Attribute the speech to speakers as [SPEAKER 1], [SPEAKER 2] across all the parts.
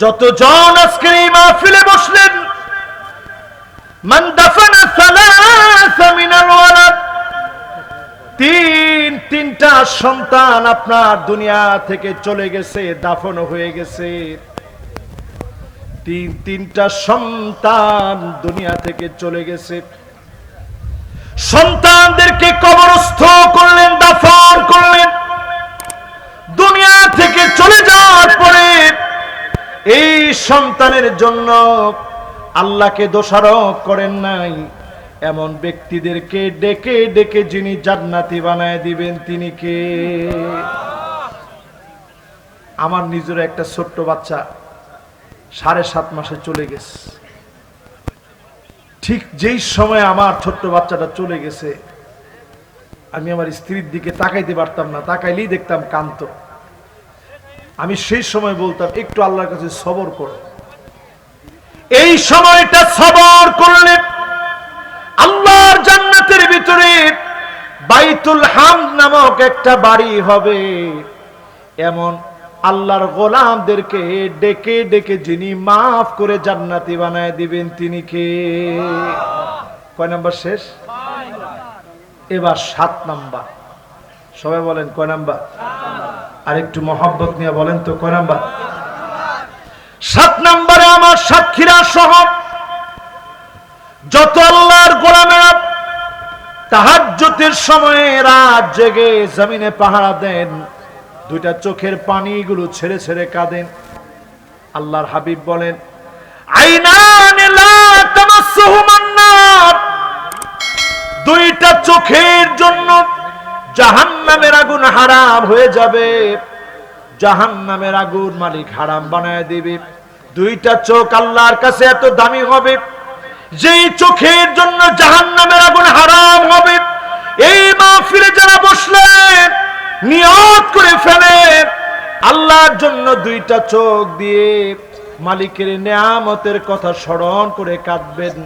[SPEAKER 1] যতজন আজকে এই মাহফিলে বসলেন তিন, তিনটা সন্তান আপনার দুনিয়া থেকে চলে গেছে, দাফন হয়ে গেছে। তিন, তিনটা সন্তান দুনিয়া থেকে চলে গেছে। সন্তানদেরকে কবরস্থ সন্তানের জন্য আল্লাহকে দোষারোপ করেন নাই। এমন ব্যক্তিদেরকে ডেকে ডেকে যিনি জান্নাতি বানায় দিবেন, তিনি কে? আমার নিজের একটা ছোট্ট বাচ্চা সাড়ে সাত মাসে চলে গেছে। ঠিক যেই সময় আমার ছোট্ট বাচ্চাটা চলে গেছে, আমি আমার স্ত্রীর দিকে তাকাইতে পারতাম না, তাকাইলেই দেখতাম কান্ত আমি সেই সময় বলতাম, একটু আল্লাহর কাছে সবর করো। এই সময়টা সবর করলে আল্লাহর জান্নাতের ভিতরে বাইতুল হাম নামক একটা বাড়ি হবে। এমন আল্লাহর গোলামদেরকে ডেকে ডেকে যিনি মাফ করে জান্নাতি বানায় দিবেন, তিনি কে? কয় নাম্বার শেষ? এবার সাত নাম্বার। সবাই বলেন কয় নাম্বার? আর একটু মহাব্বত নিয়ে বলেন তো, কয় নাম্বার? সাত নাম্বারে আমার সাক্ষীরা সহ যত আল্লাহর গোলামেরা তাহাজ্জুদের সময়ে রাত জেগে জমিনে পাহারা দেন, দুইটা চোখের পানিগুলো ছেড়ে ছেড়ে কাঁদেন। আল্লাহর হাবিব বলেন দুইটা চোখের জন্য জাহান্নামের আগুন হারাম হয়ে যাবে। জাহান্নামের আগুন মালিক হারাম বানায় দিবে। দুইটা চোখ আল্লাহর কাছে এত দামি হবে। যেই চোখের জন্য জাহান্নামের আগুন হারাম হবে, এই মাহফিলে যারা বসলেন নিয়ত করে ফেলে, আল্লাহর জন্য দুইটা চোখ দিয়ে মালিকের নেয়ামতের কথা স্মরণ করে কাঁদবেন।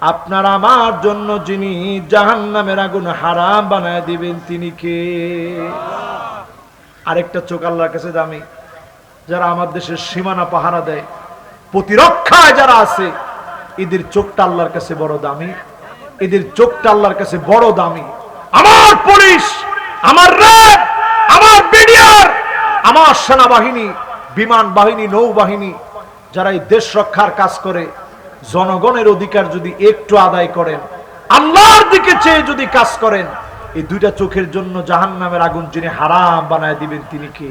[SPEAKER 1] আপনার আমার জন্য যিনি জাহান্নামের আগুন হারাম বানায় দিবেন, তিনি কে? আরেকটা চোখ আল্লাহর কাছে দামি। যারা আমার দেশের সীমানা পাহারা দেয়, প্রতিরক্ষায় যারা আছে, এদের চোখটা আল্লাহর কাছে বড় দামি। এদের চোখটা আল্লাহর কাছে বড় দামি। আমার পুলিশ, আমার র্যাব, আমার বিডিআর, আমার সেনাবাহিনী, বিমান বাহিনী, নৌবাহিনী, যারা এই দেশ রক্ষার কাজ করে জনগণের অধিকার যদি একটু আদায় করেন, আল্লাহর দিকে চেয়ে যদি কাজ করেন, এই দুইটা চোখের জন্য জাহান নামের আগুন যিনি হারাম বানায় দিবেন তিনি কে?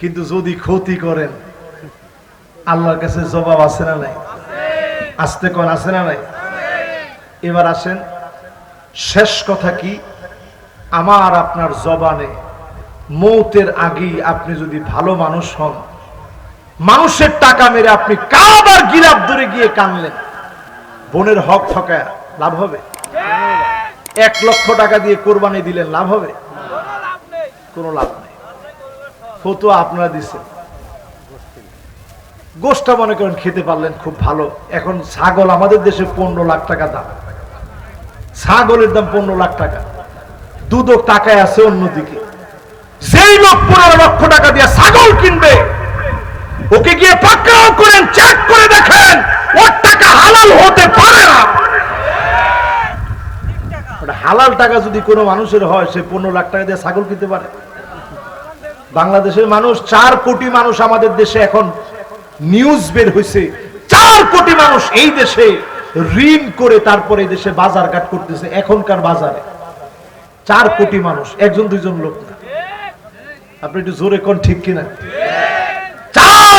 [SPEAKER 1] কিন্তু যদি ক্ষতি করেন, আল্লাহর কাছে জবাব আছে না নাই? আসতে কোন, আছে না নাই? এবার আসেন, শেষ কথা কি? আমার আপনার জবানে মৌতের আগেই আপনি যদি ভালো মানুষ হন মানুষের টাকা মেরে আপনি কাবার গিলাপ ধরে গিয়ে কানলেন। বোনের হক ঠকায় লাভ হবে? এক লক্ষ টাকা দিয়ে কোরবানি দিলেন, লাভ হবে? কোনো লাভ নেই। ফতুয়া আপনারা দিচ্ছেন গোষ্ঠটা মনে করেন খেতে পারলেন খুব ভালো। এখন ছাগল আমাদের দেশে পনেরো লাখ টাকা দাম। ছাগলের দাম পনেরো লাখ টাকা। দুদক টাকায় আছে অন্যদিকে। যেই লোক পনেরো লক্ষ টাকা দিয়ে ছাগল কিনবে ওকে গিয়ে পাকড়াও করেন, চেক করে দেখেন, ওর টাকা হালাল হতে পারে না। হালাল টাকা যদি কোনো মানুষের হয়, সে পনেরো লাখ টাকা দিয়ে ছাগল কিনতে পারে। বাংলাদেশের মানুষ, চার কোটি মানুষ আমাদের দেশে এখন নিউজ বের হয়েছে চার কোটি মানুষ এই দেশে ঋণ করে তারপরে দেশে বাজার ঘাট করতেছে, এখনকার বাজারে। চার কোটি মানুষ, একজন দুইজন লোক না। আপনি একটু জোরে কোন ঠিক কিনা?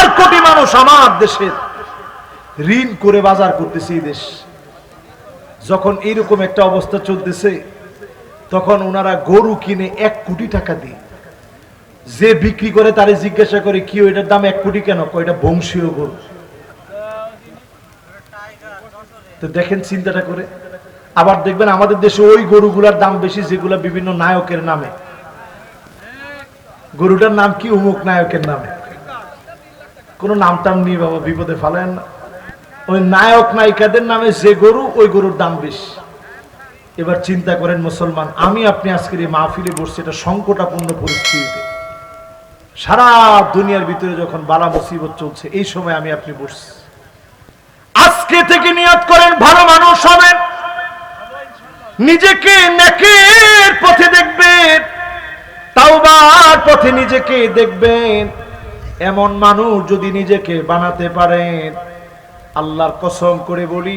[SPEAKER 1] চার কোটি মানুষ আমার দেশের ঋণ করে বাজার করতেছে এই দেশ। যখন এইরকম একটা অবস্থা চলতেছে, তখন ওনারা গরু কিনে এক কোটি টাকা দিয়ে, যে বিক্রি করে তারে জিজ্ঞাসা করে, কি ওইটার দাম এক কোটি কেন? কয়, এটা বংশীয় গরু। তো দেখেন চিন্তাটা করে। আবার দেখবেন আমাদের দেশে ওই গরুগুলার দাম বেশি, যেগুলা বিভিন্ন নায়কের নামে। গরুটার নাম কি? উমুক নায়কের নামে। কোনো নাম টাম নেই বাবা, বিপদে ফালেন। ওই নায়ক নায়িকাদের নামে যে গরু, ওই গরুর দাম বেশি। এবার চিন্তা করেন মুসলমান, আমি আপনি আজকের এই মাহফিলে বসছি, এটা সংকটাপূর্ণ পরিস্থিতিতে। সারা দুনিয়ার ভিতরে যখন বালা মুসিবত চলছে, এই সময় আমি আপনি বসছি। আজকে থেকে নিয়ত করেন, ভালো মানুষ হবেন। নিজেকে নেকের পথে দেখবেন, তাওবার পথে নিজেকে দেখবেন। এমন মানুষ যদি নিজেকে বানাতে পারেন আল্লাহর কসম করে বলি,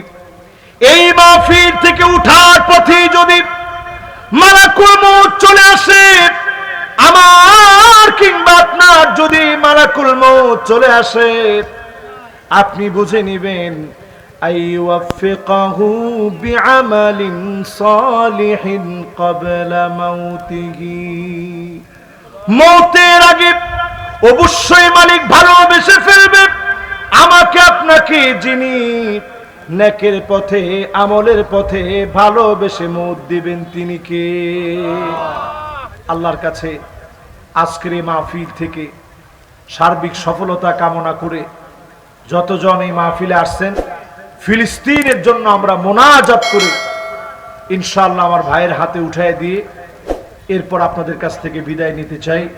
[SPEAKER 1] এই মাফির থেকে উঠার পথে যদি মারাকুল মৌত চলে আসে, আমার কিংবা আপনার যদি মারাকুল মৌত চলে আসে, আপনি বুঝে নিবেন আইওয়াফিকাহু মৌতের আগে অবশ্যই মালিক ভালোবেসে ফেলবে। আমাকে আপনাকে যিনি নেকের পথে, আমলের পথে ভালোবেসে মত দিবেন, তিনি কে? আল্লাহর কাছে আজকের এই মাহফিল থেকে সার্বিক সফলতা কামনা করে যতজন এই মাহফিলে আসছেন, ফিলিস্তিনের জন্য আমরা মোনাজাত করি ইনশাআল্লাহ আমার ভাইয়ের হাতে উঠায় দিয়ে এরপর আপনাদের কাছ থেকে বিদায় নিতে চাই।